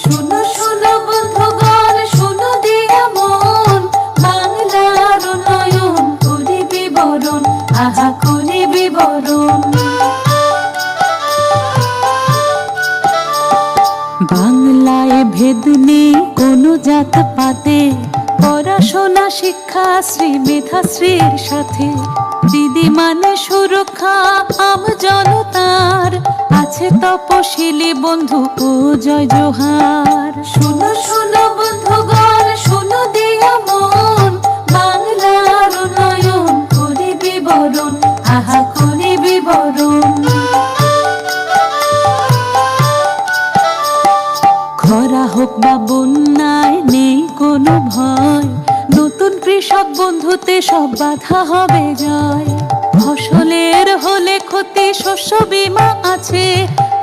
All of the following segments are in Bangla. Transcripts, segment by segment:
শুনো শুনো বন্ধুগণ, শুনো দিয়া মন। বাংলার নয়ন করি বিবরণ আহা করি বাংলায় ভেদ নেই, কোনো জাত পাতে। পড়াশোনা, শিক্ষা, শ্রী মেধাশ্রীর সাথে। দিদি মানে সুরক্ষা আম জনতার, আছে তপশিলি বন্ধু ও জয় জোহার। শুনো শুনো বন্ধুগণ, শুনো দিয়া মন, বাংলার নয়ন করি বিবরণ আহা করি বিবরণ খরা হোক বা বন্যায় বন্ধুতে সব বাধা হবে জয় ফসলের হলে ক্ষতি শস্য বীমা আছে।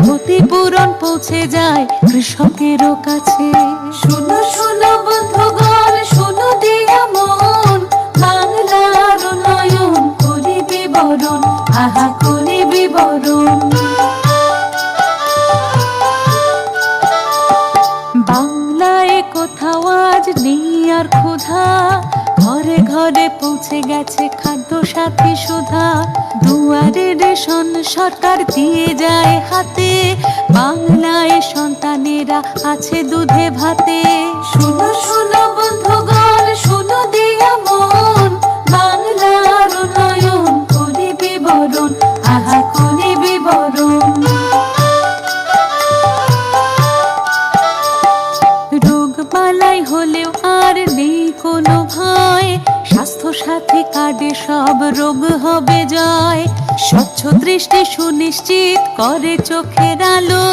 ক্ষতিপূরণ পৌঁছে যায় কৃষকেরও কাছে। শুনো শুনো বন্ধুগণ শুনো দিয়া মন। বাংলার নয়ন করি বিবরণ আহা করি বিবরণ বাংলায় কোথাও আজ নেই আর ক্ষুধা। ঘরে পৌঁছে গেছে খাদ্য সাথী সুধা। দুয়ারে রেশন সরকার দিয়ে যায় হাতে। বাংলায় সন্তানেরা আছে দুধে ভাতে। শুনো শুনো বন্ধুগণ সাথী কার্ডে সব রোগ হবে জয়। স্বচ্ছ দৃষ্টি সুনিশ্চিত করে চোখের আলো।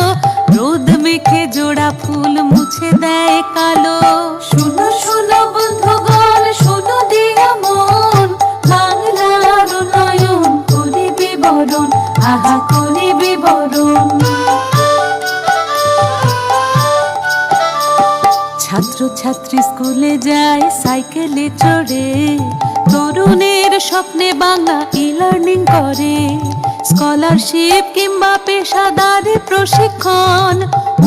রোদ মেখে জোড়া ফুল মুছে দেয় কালো। শুনো শুনো বন্ধুগণ শুনো দিয়া মন। বাংলার নয়ন করি বিবরণ আহা করি বিবরণ ছাত্র ছাত্রী স্কুলে যায় সাইকেলে চড়ে। তরুণের স্বপ্নে বাংলা ই লার্নিং করে। স্কলারশিপ কিংবা পেশাদারি প্রশিক্ষণ,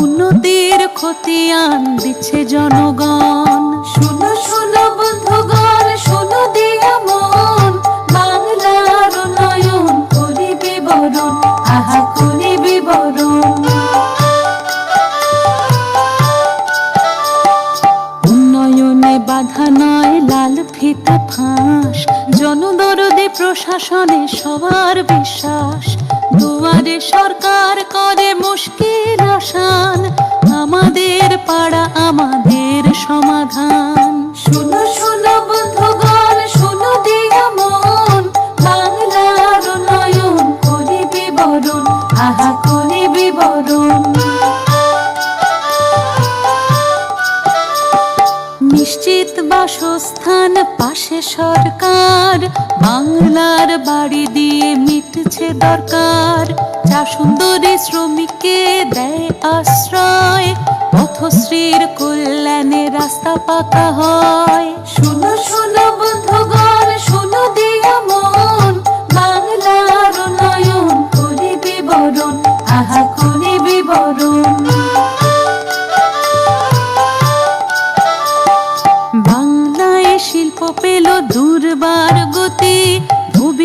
উন্নতির খতিয়ান দিচ্ছে জনগণ। শুনো শুনো বন্ধুগণ, শুনো দিয়া মন। বাংলার নয়ন করি বিবরণ আহা করি বিবরণ জনদরদে প্রশাসনে সবার বিশ্বাস। দুয়ারে সরকার করে মুশকিল আসান। আমাদের পাড়া, আমাদের সমাধান। শুনো শুনো বন্ধুগণ, শুনো দিয়া মন। বাংলার নয়ন করি বিবরণ আহা করি বিবরণ বাসস্থান, পাশে সরকার। বাংলার বাড়ি দিয়ে মিটছে দরকার। চা সুন্দরী শ্রমিককে দেয় আশ্রয়, পথশ্রীর কল্যাণে রাস্তা পাকা হয়। শুনো শুনো বন্ধুগণ, শুনো দিয়া মন। বাংলার নয়ন করি বিবরণ আহা করি বিবরণ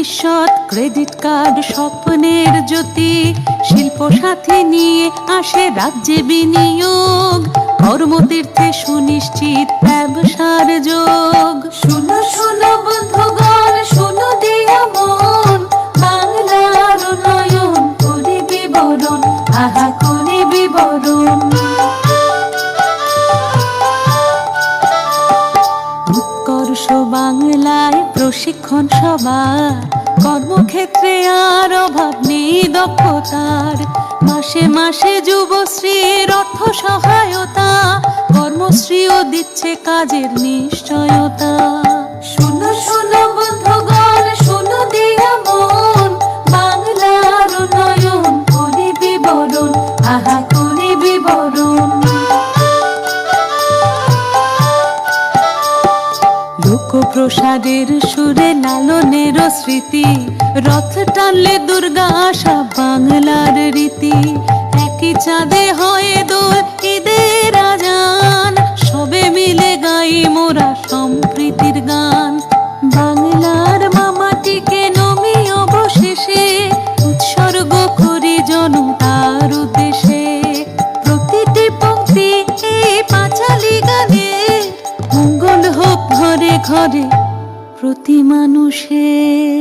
ভবিষ্যৎ ক্রেডিট কার্ড স্বপ্নের জ্যোতি শিল্প সাথী নিয়ে আসে রাজ্যে বিনিয়োগ, কর্মতীর্থে সুনিশ্চিত ব্যবসার যোগ। শুনো শুনো বন্ধুগণ, শুনো দিয়া মন, বাংলার নয়ন করি বিবরণ আহা করি বিবরণ প্রশিক্ষণ সভা কর্মক্ষেত্রে আর অভাব নেই দক্ষতার। মাসে মাসে যুবশ্রীর অর্থ সহায়তা কর্মশ্রীও দিচ্ছে কাজের নিশ্চয়তা। শুনো শুনো বন্ধুগণ, শুনো দিয়া মন, বাংলার নয়ন করি বিবরণ আহা করি বিবরণ প্রসাদের সুরে লালনের স্মৃতি। রথ টানলে দুর্গা আসা বাংলার রীতি। একই চাঁদে হয়ে দোল ঈদের রাজান সবে মিলে গাই মোরা সম্প্রীতির গান। ঘরে প্রতি মানুষের